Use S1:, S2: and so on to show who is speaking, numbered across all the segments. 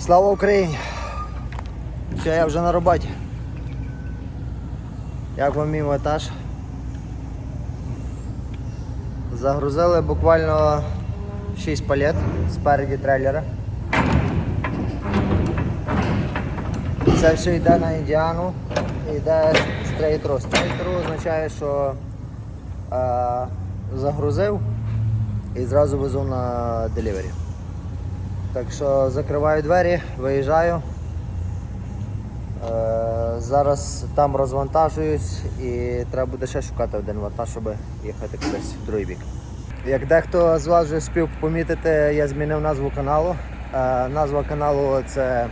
S1: Слава Україні! Все, я вже на роботі. Як вам мій монтаж? Загрузили буквально 6 палет спереді трейлера. Це все йде на індіану, йде стрейт-ру. Стрейт-ру означає, що е, загрузив і зразу везу на делівері. Так що закриваю двері, виїжджаю. Е, зараз там розвантажуюсь і треба буде ще шукати один вантаж, щоб їхати кудись в другий бік. Як дехто з вас вже спів помітити, я змінив назву каналу. Е, назва каналу це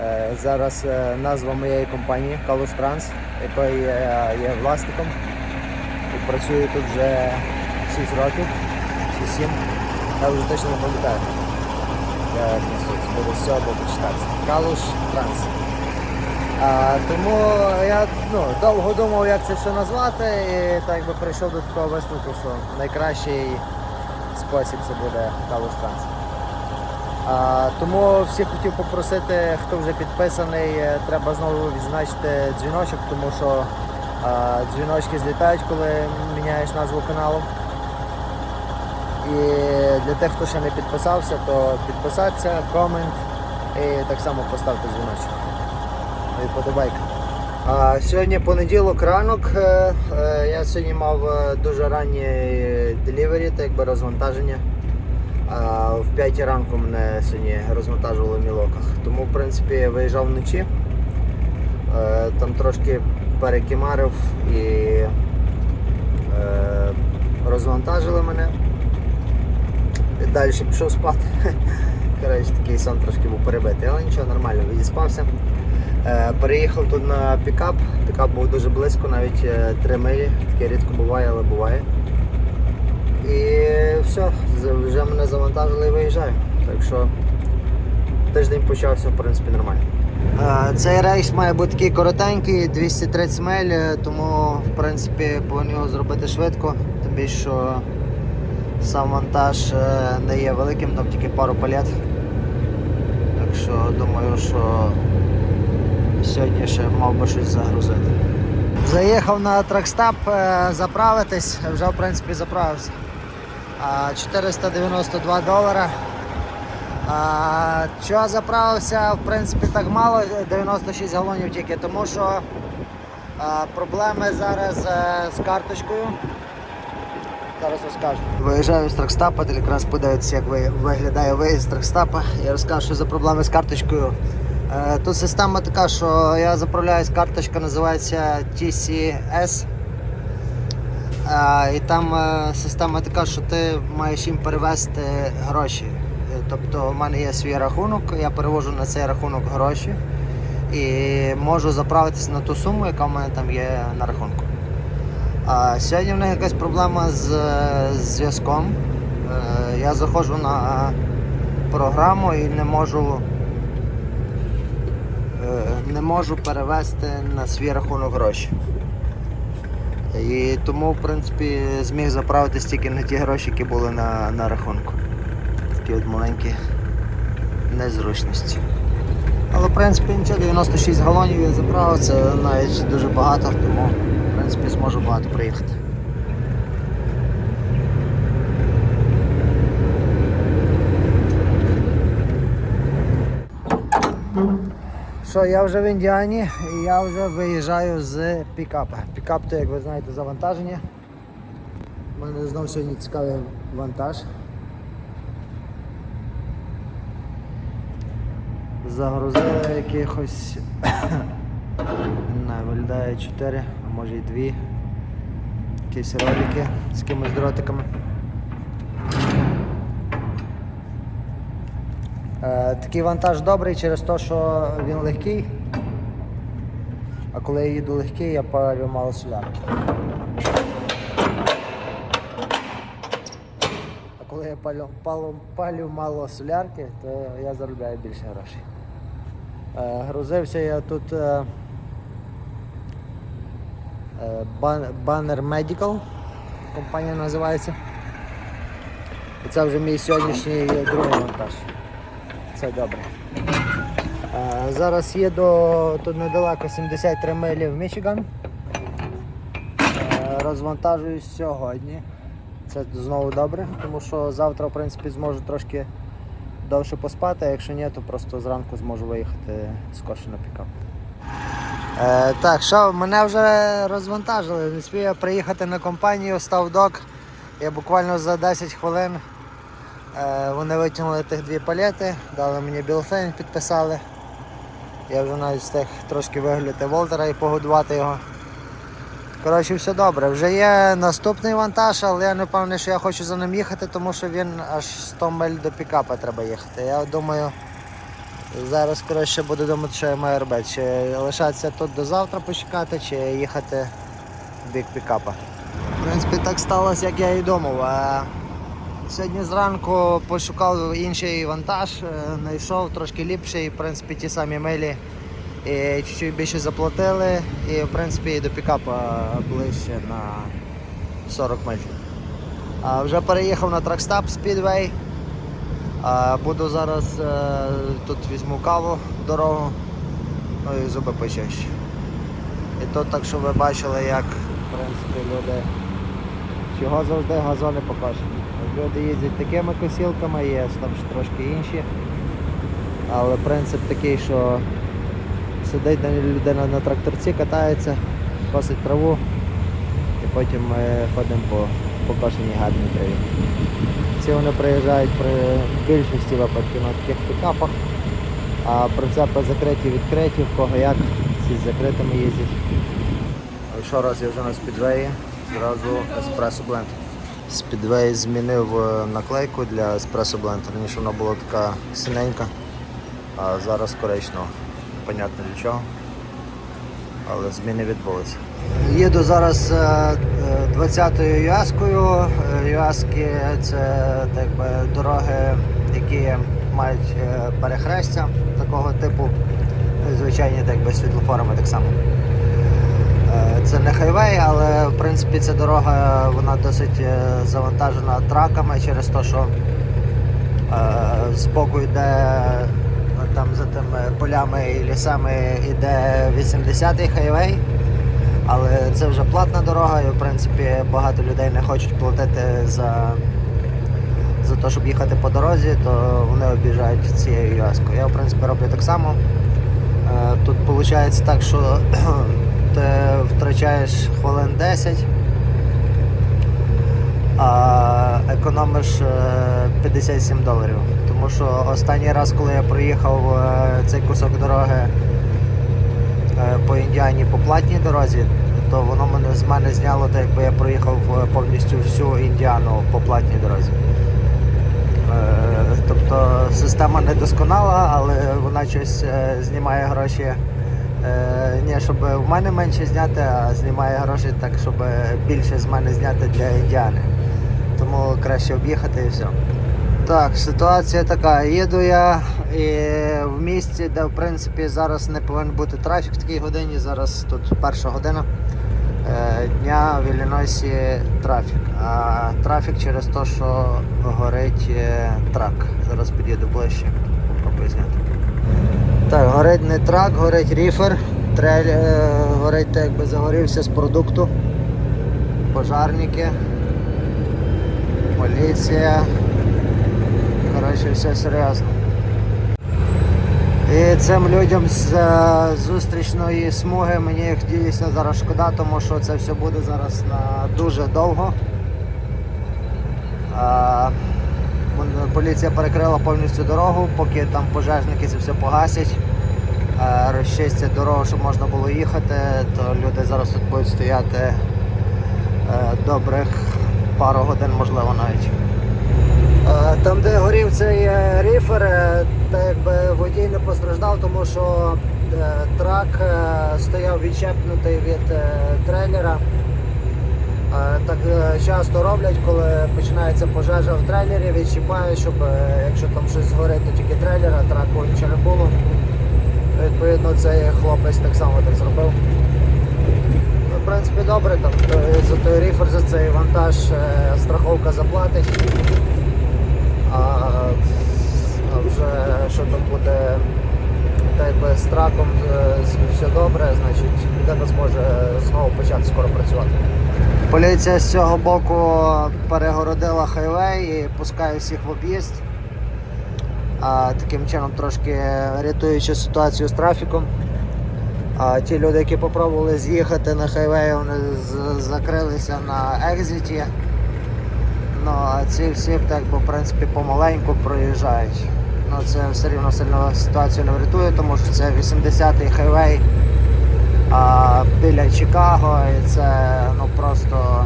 S1: е, зараз назва моєї компанії Калуш Транс, якої я є власником і працюю тут вже 6 років, чи 7, я вже точно не пам'ятаю. Як несуть, буде з цього почитатися. Калуш Транс. А, тому я ну, довго думав, як це все назвати, і так би прийшов до такого висновку, що найкращий спосіб це буде Калуш Транс. А, тому всіх хотів попросити, хто вже підписаний, е, треба знову відзначити дзвіночок, тому що а, дзвіночки злітають, коли міняєш назву каналу. І для тих, хто ще не підписався, то підписатися, комент і так само поставте дзвіночок. Ну і подобайка. А, сьогодні понеділок ранок. Е, е, Я сьогодні мав е, дуже раннє делівері, так якби розвантаження. А, в 5 ранку мене сьогодні розвантажували в мілоках. Тому в принципі я виїжджав вночі. Там трошки перекимарив і розвантажили мене. Далі пішов спати. Коротше, такий сон трошки був перебитий, але нічого, нормально, відіспався. Е, Переїхав тут на пікап. Пікап був дуже близько, навіть 3 милі. Таке рідко буває, але буває. І все, вже мене завантажили і виїжджаю. Так що тиждень почався, в принципі, нормально. Е, Цей рейс має бути такий коротенький, 230 миль, е, тому в принципі повинен його зробити швидко, тим більше, що сам вантаж е, не є великим, там тільки пару палет. Так що думаю, що сьогодні ще мав би щось загрузити. Заїхав на тракстап е, заправитись, вже в принципі заправився. 492 долара. Чого заправився, в принципі, так мало, 96 галонів тільки, тому що проблеми зараз е, з карточкою. Зараз розкажу. Виїжджаю з тракстапа, ти якраз подивитися, як виглядає виїзд з тракстапа. Я розкажу, що за проблеми з карточкою. Е, Тут система така, що я заправляюсь, карточка називається TCS. Е, І там е, система така, що ти маєш їм перевести гроші. Тобто в мене є свій рахунок, я перевожу на цей рахунок гроші і можу заправитись на ту суму, яка в мене там є на рахунку. А сьогодні в них якась проблема з, зв'язком. Е, Я заходжу на програму і не можу, е, не можу перевести на свій рахунок гроші. І тому, в принципі, зміг заправитись тільки на ті гроші, які були на, на рахунку. Такі от маленькі незручності. Але в принципі нічого, 96 галонів я заправив, це навіть дуже багато, тому принципі зможу багато приїхати. Що, я вже в Індіані і я вже виїжджаю з пікапа. Пікап то, як ви знаєте, завантаження. У мене знову сьогодні цікавий вантаж. Загрузили якихось не виглядає 4, а може і 2. Якісь ролики з якимись дротиками. Е, такий вантаж добрий через те, що він легкий. А коли я їду легкий, я палю мало солярки. А коли я палю, палю, палю мало солярки, то я заробляю більше грошей. Е, грузився я тут е, Banner Medical, компанія називається. І це вже мій сьогоднішній другий монтаж. Це добре. Е, Зараз їду тут недалеко 73 милі в Мічиган. Е, Розвантажуюсь сьогодні. Це знову добре, тому що завтра, в принципі, зможу трошки довше поспати, а якщо ні, то просто зранку зможу виїхати скорше на пікап. Е, так, що, мене вже розвантажили. Не спію я приїхати на компанію, став док. Я буквально за 10 хвилин е, вони витягнули тих дві палети, дали мені білфейн, підписали. Я вже навіть встиг трошки вигляти Волтера і погодувати його. Коротше, все добре. Вже є наступний вантаж, але я не впевнений, що я хочу за ним їхати, тому що він аж 100 миль до пікапа треба їхати. Я думаю, зараз коротше буду думати, що я маю робити. Чи лишатися тут до завтра почекати, чи їхати в бік пікапа. В принципі, так сталося, як я і думав. Сьогодні зранку пошукав інший вантаж, е, знайшов трошки ліпший, в принципі, ті самі милі. І чуть-чуть більше заплатили, і в принципі до пікапа ближче на 40 миль. А вже переїхав на Trackstop Speedway. Буду зараз е, тут візьму каву дорогу, ну і зуби почищу. І тут так, що ви бачили, як в принципі люди чого завжди газони покошені. Люди їздять такими косілками, є там ще трошки інші. Але принцип такий, що сидить людина на тракторці, катається, косить траву і потім ми ходимо по покошеній гарній траві. Ці вони приїжджають при більшості випадків на таких пікапах, а прицепи закриті відкриті, в кого як, з закритими їздять. Ще раз я вже на спідвеї, зразу еспресо бленд. Спідвей змінив е, наклейку для еспресо бленд. Раніше вона була така синенька, а зараз коричнева. Понятно для чого. Але зміни відбулися. Їду зараз 20-ю юаскою. Юаски це так би, дороги, які мають е, перехрестя такого типу. Звичайні так би, світлофорами так само. Е, Це не хайвей, але в принципі ця дорога вона досить е, завантажена траками через те, що е, збоку йде там за тими полями і лісами йде 80-й хайвей. Але це вже платна дорога, і в принципі багато людей не хочуть платити за, за те, щоб їхати по дорозі, то вони об'їжджають цією яскою. Я в принципі роблю так само. Е, Тут виходить так, що ти втрачаєш хвилин 10, а економиш е, 57 доларів. Тому що останній раз, коли я проїхав е, цей кусок дороги е, по Індіані по платній дорозі, то воно мене з мене зняло, так якби я проїхав е, повністю всю Індіану по платній дорозі. Е, Тобто система не досконала, але вона щось е, знімає гроші. Е, Ні, щоб в мене менше зняти, а знімає гроші так, щоб більше з мене зняти для індіани. Тому краще об'їхати і все. Так, ситуація така. Їду я і в місті, де в принципі зараз не повинен бути трафік в такій годині. Зараз тут перша година е, дня в Іллінойсі трафік. А трафік через те, що горить е, трак. Зараз під'їду ближче, попробую. Так, горить не трак, горить ріфер. Трель, е, горить так якби загорівся з продукту. Пожарники. Поліція. Коротше, все серйозно. І цим людям з е, зустрічної смуги мені їх дійсно зараз шкода, тому що це все буде зараз на дуже довго. Поліція перекрила повністю дорогу, поки там пожежники це все погасять, а, розчистять дорогу, щоб можна було їхати, то люди зараз тут будуть стояти е, добрих пару годин, можливо навіть. Там, де горів цей е, ріфер, е, та якби водій не постраждав, тому що е, трак стояв відчепнутий від трейлера. Так часто роблять, коли починається пожежа в трейлері, відчіпають, щоб якщо там щось згорить, то тільки трейлер, а траку нічого не було. Відповідно, цей хлопець так само так зробив. Ну, В принципі, добре, там за той ріфер, за цей вантаж страховка заплатить. А, вже що там буде якби з траком е, все добре, значить людина зможе знову почати скоро працювати. Поліція з цього боку перегородила хайвей і пускає всіх в об'їзд. А, таким чином трошки рятуючи ситуацію з трафіком. А ті люди, які спробували з'їхати на хайвей, вони закрилися на екзиті. Ну, а ці всі так би, в принципі помаленьку проїжджають. Ну, це все рівно сильно ситуацію не врятує, тому що це 80-й хайвей а, біля Чикаго, і це ну просто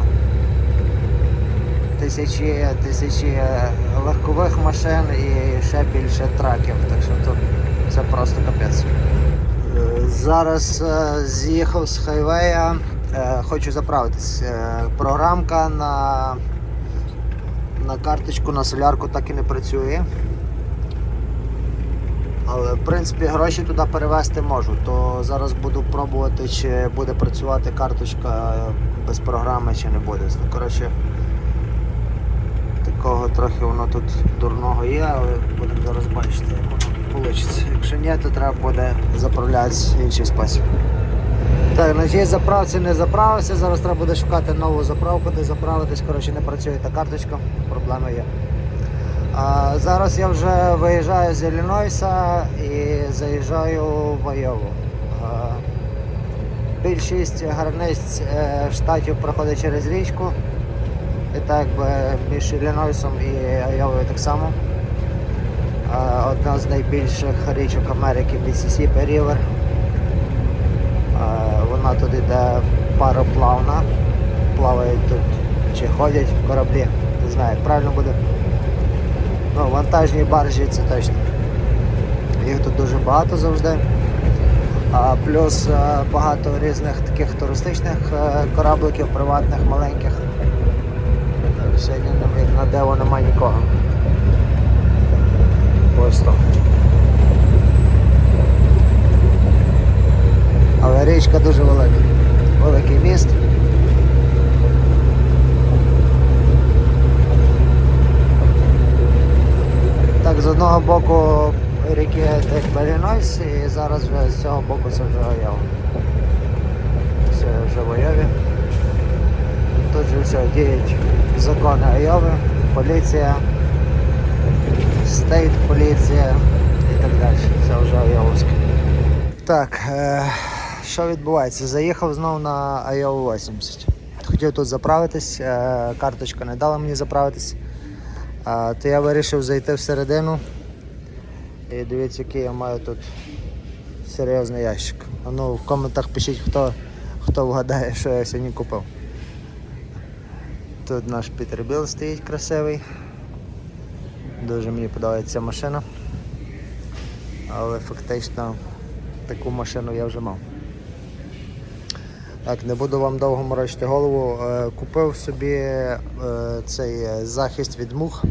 S1: тисячі, тисячі легкових машин і ще більше траків. Так що тут це просто капець. Зараз е, з'їхав з хайвея, е, хочу заправитись. Е, Програмка на, на карточку на солярку так і не працює. Але в принципі гроші туди перевезти можу, то зараз буду пробувати, чи буде працювати карточка без програми, чи не буде. Ну, коротше, такого трохи воно тут дурного є, але будемо зараз бачити, як воно вийде. Якщо ні, то треба буде заправлятися в інший спосіб. Так, на тій заправці не заправився, зараз треба буде шукати нову заправку, де заправитись. Коротше, не працює та карточка, проблеми є. А, зараз я вже виїжджаю з Іллінойса і заїжджаю в Айову. А, більшість границь е, штатів проходить через річку. І так би між Іллінойсом і Айовою так само. А, одна з найбільших річок Америки Mississippi River. А, тут йде пароплавна. Плавають тут чи ходять кораблі. Не знаю, правильно буде. Ну, вантажні баржі це точно. Їх тут дуже багато завжди. А, плюс е, багато різних таких туристичних е, корабликів, приватних, маленьких. Сьогодні на дево немає нікого. Просто. Але річка дуже велика. Великий міст. Так, з одного боку ріки так Іллінойс і зараз вже з цього боку це вже Айова. Це вже в Айові. Тут же все діють закони Айови, поліція, стейт поліція і так далі. Це вже Айовське. Так, е, що відбувається? Заїхав знову на Айову 80. Хотів тут заправитись, е, карточка не дала мені заправитись. То я вирішив зайти всередину. І дивіться, який я маю тут серйозний ящик. Ну в коментах пишіть, хто, хто вгадає, що я сьогодні купив. Тут наш Пітербіл стоїть красивий. Дуже мені подобається машина. Але фактично таку машину я вже мав. Так, не буду вам довго морочити голову. Е, Купив собі е, цей е, захист від мух,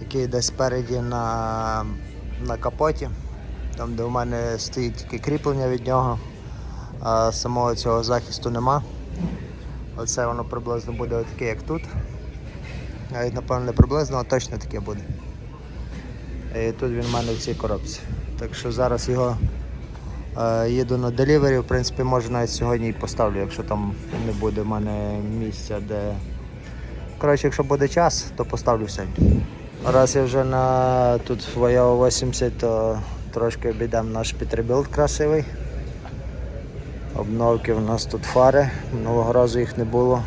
S1: який десь спереді на, на капоті, там де у мене стоїть тільки кріплення від нього, а самого цього захисту нема. Оце воно приблизно буде таке, як тут. Навіть напевно не приблизно, а точно таке буде. І тут він в мене в цій коробці. Так що зараз його Їду на делівері, в принципі, може навіть сьогодні і поставлю, якщо там не буде в мене місця, де. Коротше, якщо буде час, то поставлю сьогодні. Раз я вже на тут в Айова 80, то трошки обійдемо наш Пітербілд красивий. Обновки в нас тут фари, минулого разу їх не було.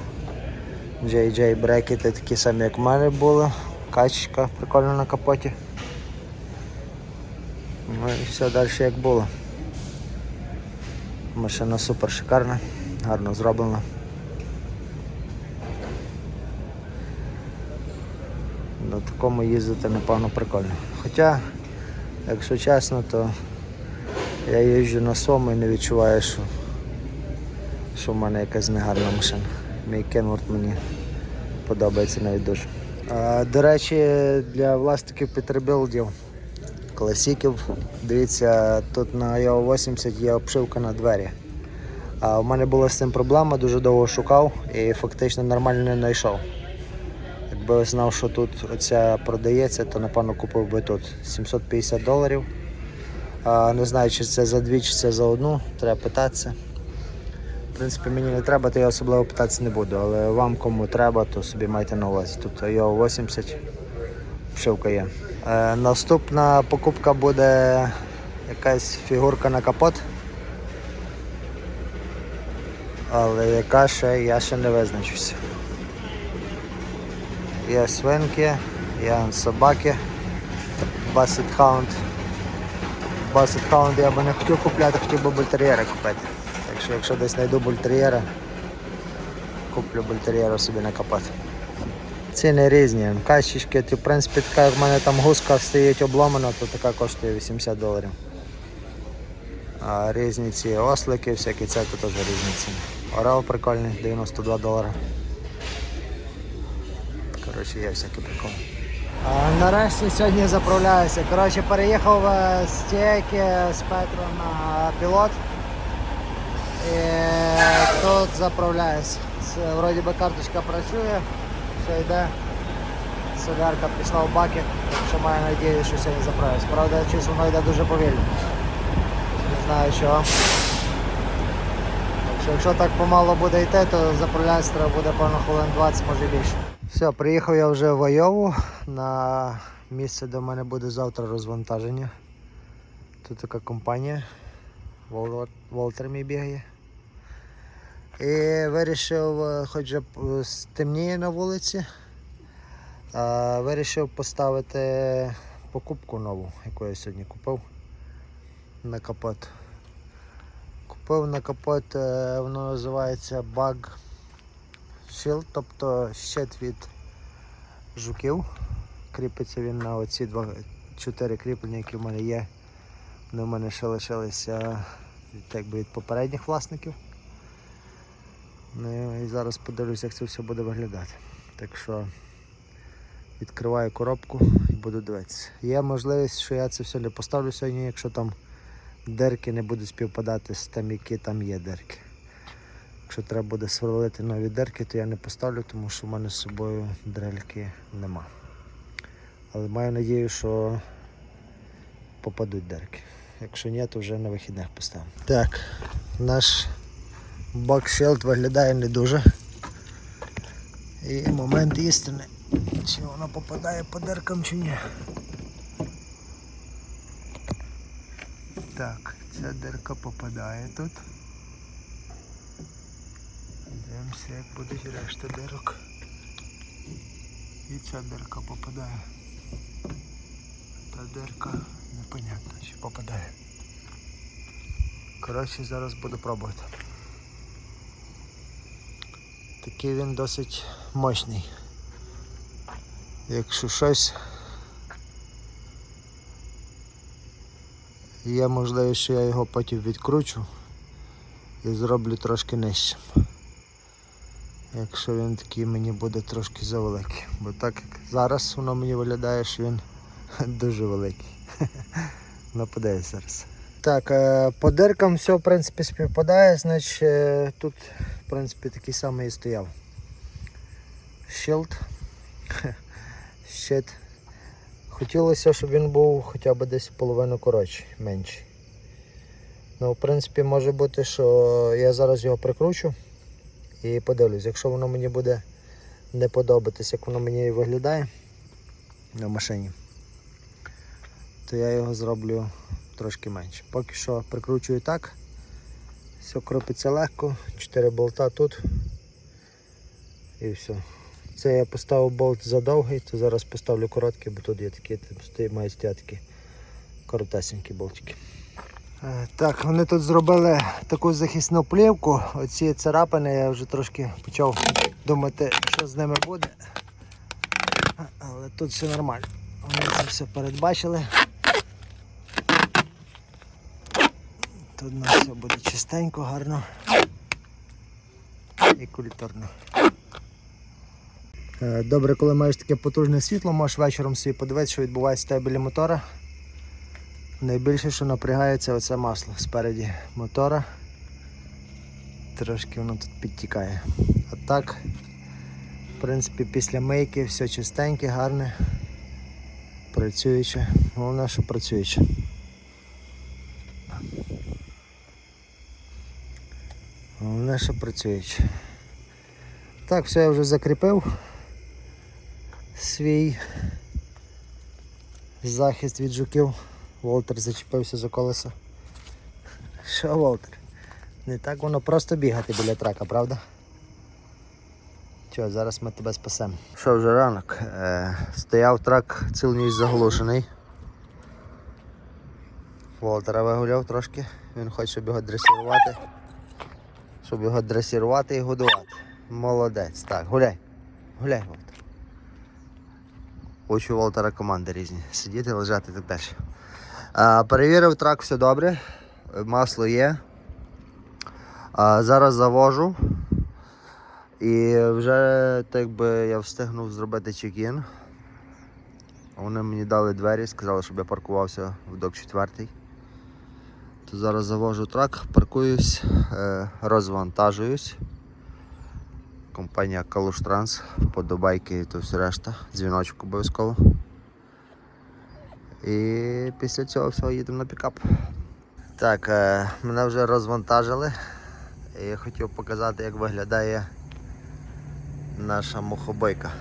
S1: JJ брекети такі самі, як в мене були. Качечка прикольна на капоті. Ну і все далі як було. Машина супер шикарна, гарно зроблена. На такому їздити напевно прикольно. Хоча, якщо чесно, то я їжджу на своєму і не відчуваю, що, що в мене якась негарна машина. Мій Кенворд мені подобається навіть дуже. А, до речі, для власників Петербілдів класіків. Дивіться, тут на Yao 80 є обшивка на двері. А у мене була з цим проблема, дуже довго шукав і фактично нормально не знайшов. Якби знав, що тут оця продається, то напевно купив би тут 750 доларів. А, не знаю, чи це за дві, чи це за одну, треба питатися. В принципі, мені не треба, то я особливо питатися не буду, але вам кому треба, то собі майте на увазі. Тут його 80, вшивка є. Е, наступна покупка буде якась фігурка на капот. Але яка ще, я ще не визначуся. Є свинки, є собаки, Basset Hound. Basset Hound я би не хотів купляти, хотів би бультер'єра купити. Так що якщо десь знайду бультер'єра, куплю бультер'єра собі на капот. Ціни різні. Кащички, в принципі, така, як в мене там гуска стоїть обломана, то така коштує 80 доларів. А різні ці ослики, всякі це то теж різні ціни. Орел прикольний, 92 долари. Коротше, є всякі приколи. Нарешті сьогодні заправляюся. Коротше, переїхав е, з Тєки з Петро на пілот. І тут заправляюсь. Вроді би карточка працює, все йде. Солярка пішла в баки, що маю надію, що сьогодні заправлюсь. Правда, щось воно йде дуже повільно. Не знаю чого. Що якщо так помало буде йти, то заправлятися треба буде певно хвилин 20, може більше. Все, приїхав я вже в Айову на місце, де в мене буде завтра розвантаження. Тут така компанія. Волтер мій бігає. І вирішив, е, хоч же п- стемніє на вулиці, вирішив поставити покупку нову, яку я сьогодні купив на капот. Купив на капот, е, воно називається Bug Shield, тобто щит від жуків. Кріпиться він на оці два, чотири кріплення, які в мене є. Вони в мене ще лишилися так би, від попередніх власників. Ну і зараз подивлюся, як це все буде виглядати. Так що відкриваю коробку і буду дивитися. Є можливість, що я це все не поставлю сьогодні, якщо там дирки не будуть співпадати з тим, які там є дирки. Якщо треба буде сверлити нові дирки, то я не поставлю, тому що в мене з собою дрельки нема. Але маю надію, що попадуть дирки. Якщо ні, то вже на вихідних поставимо. Так, наш бакшелд виглядає не дуже. І момент істини. Чи воно попадає по диркам чи ні. Так, ця дирка попадає тут. Дивимося, як будуть решта дирок. І ця дирка попадає. Та дирка непонятно, чи попадає. Коротше, зараз буду пробувати. Такий він досить мощний. Якщо щось є можливість, що я його потім відкручу і зроблю трошки нижчим. Якщо він такий мені буде трошки завеликий. Бо так як зараз воно мені виглядає, що він дуже великий. Ну подивись зараз. Так, е, по диркам все в принципі співпадає, значить е, тут в принципі такий самий і стояв. Щилд. Щит. Хотілося, щоб він був хоча б десь половину коротший, менший. Ну, в принципі, може бути, що я зараз його прикручу і подивлюсь, якщо воно мені буде не подобатись, як воно мені виглядає на машині, то я його зроблю трошки менше. Поки що прикручую так. Все кропиться легко, 4 болта тут і все. Це я поставив болт задовгий, то зараз поставлю короткий, бо тут є такі, мають стояти коротесенькі болтики. Е, Так, вони тут зробили таку захисну плівку. Оці царапини я вже трошки почав думати, що з ними буде. Але тут все нормально. Вони це все передбачили. Тут у нас все буде чистенько, гарно і культурно. Е, Добре, коли маєш таке потужне світло, можеш вечором собі подивитися, що відбувається в біля мотора. Найбільше, що напрягається, оце масло спереді мотора. Трошки воно тут підтікає. А так, В принципі, після мийки все чистеньке, гарне, працююче. Головне, що працююче. Головне, що. Так, все я вже закріпив свій захист від жуків. Волтер зачепився за колесо. Що, Волтер? Не так воно просто бігати біля трака, правда? Що, зараз ми тебе спасемо. Що вже ранок? Е, стояв трак цілу ніч заглушений. Волтера вигуляв трошки. Він хоче, його дресірувати. Щоб його дресірувати і годувати. Молодець. Так, гуляй. Гуляй, Волтер. Учу Волтера команди різні. Сидіти, лежати так далі. А, перевірив трак, все добре. Масло є. А, зараз завожу. І вже так би я встигнув зробити чек-ін. Вони мені дали двері, сказали, щоб я паркувався в док 4. То зараз завожу трак, паркуюсь, е, розвантажуюсь. Компанія Калуштранс, подобайки і то все решта, дзвіночок обов'язково. І після цього всього їдемо на пікап. Так, е, мене вже розвантажили. Я хотів показати, як виглядає наша мухобойка.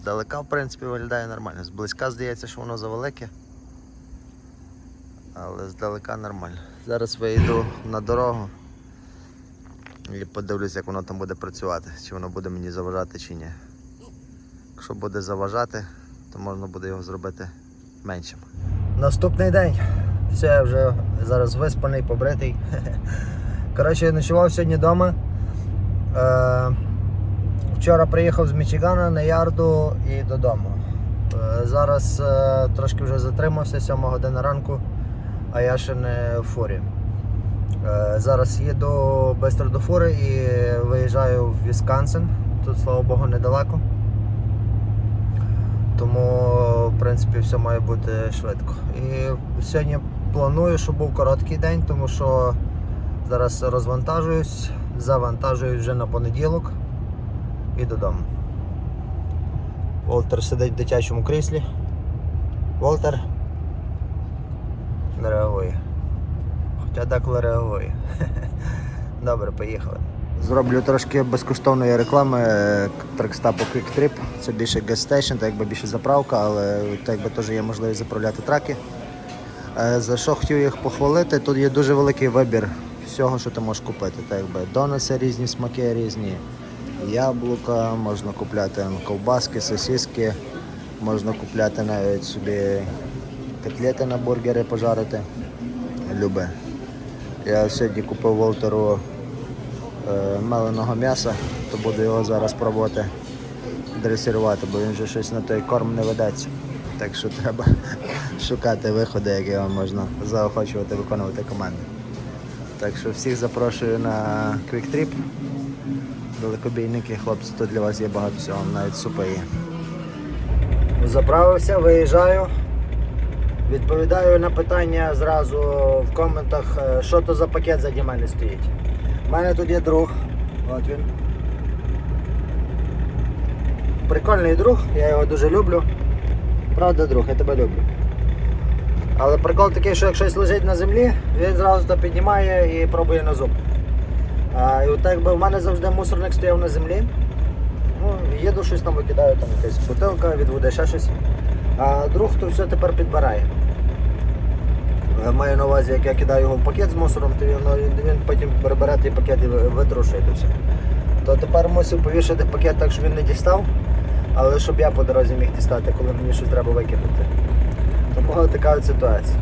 S1: Здалека, в принципі, виглядає нормально. Зблизька здається, що воно завелике. Але здалека нормально. Зараз вийду на дорогу і подивлюсь, як воно там буде працювати, чи воно буде мені заважати чи ні. Якщо буде заважати, то можна буде його зробити меншим. Наступний день. Все, я вже зараз виспаний, побритий. Коротше, я ночував сьогодні вдома. Вчора приїхав з Мічигана на ярду і додому. Е, зараз е, трошки вже затримався, 7 година ранку, а я ще не в фурі. Е, зараз їду швидко до фури і виїжджаю в Вісконсин. Тут, слава Богу, недалеко. Тому, в принципі, все має бути швидко. І сьогодні планую, щоб був короткий день, тому що зараз розвантажуюсь, завантажуюсь вже на понеділок і додому. Волтер сидить в дитячому кріслі. Волтер не реагує. Хоча деколи реагує. Добре, поїхали. Зроблю трошки безкоштовної реклами трекстапу Quick Trip. Це більше station, так якби більше заправка, але так якби теж є можливість заправляти траки. Е, За що хотів їх похвалити, тут є дуже великий вибір всього, що ти можеш купити. Так якби доноси різні, смаки різні, яблука, можна купляти ковбаски, сосиски, можна купляти навіть собі котлети на бургери пожарити. Любе. Я сьогодні купив Волтеру е, меленого м'яса, то буду його зараз пробувати дресирувати, бо він вже щось на той корм не ведеться. Так що треба шукати виходи, як його можна заохочувати виконувати команди. Так що всіх запрошую на Trip. Далекобійники, хлопці, тут для вас є багато всього, навіть супи є. Заправився, виїжджаю. Відповідаю на питання зразу в коментах, е, що то за пакет заді мене стоїть. У мене тут є друг. От він. Прикольний друг, я його дуже люблю. Правда, друг, я тебе люблю. Але прикол такий, що як щось лежить на землі, він зразу то піднімає і пробує на зуб. А, і от так би в мене завжди мусорник стояв на землі. Ну, їду щось там викидаю, там якась бутилка від води, ще щось. А друг то все тепер підбирає. Е, Маю на увазі, як я кидаю його в пакет з мусором, то він, він потім бере той пакет і витрушує то все. То тепер мусив повішати пакет так, щоб він не дістав, але щоб я по дорозі міг дістати, коли мені щось треба викинути. Тому така ситуація.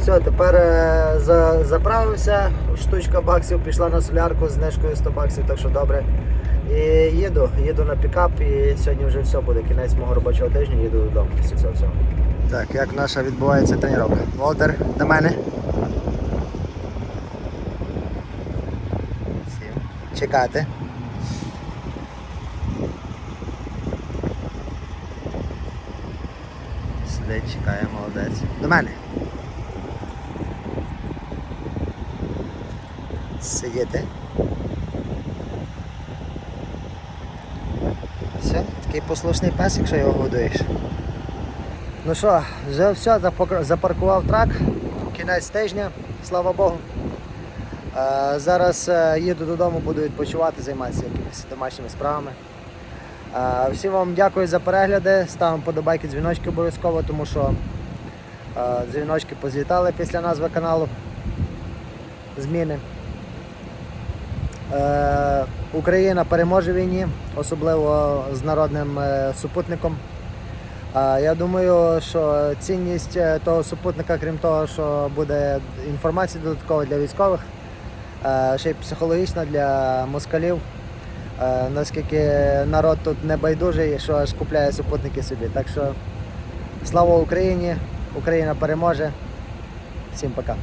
S1: Все, тепер е, за, заправився, штучка баксів пішла на солярку з знижкою 100 баксів, так що добре. І їду, їду на пікап і сьогодні вже все буде. Кінець мого робочого тижня, їду додому після цього всього. Так, як наша відбувається тренування? Волтер, до мене. Чекати. Сидить, чекає, молодець. До мене. придіти. Все, такий послушний пес, якщо його годуєш. Ну що, вже все, запаркував трак, кінець тижня, слава Богу. Е, зараз е, їду додому, буду відпочивати, займатися якимись домашніми справами. Е, всім вам дякую за перегляди, ставимо подобайки, дзвіночки обов'язково, тому що дзвіночки позвітали після назви каналу. Зміни. Е, Україна переможе в війні, особливо з народним е, супутником. Я думаю, що цінність е, того супутника, крім того, що буде інформація додаткова для військових, ще й психологічна для москалів. Наскільки народ тут не байдужий, що аж купляє супутники собі. Так що слава Україні! Україна переможе. Всім пока.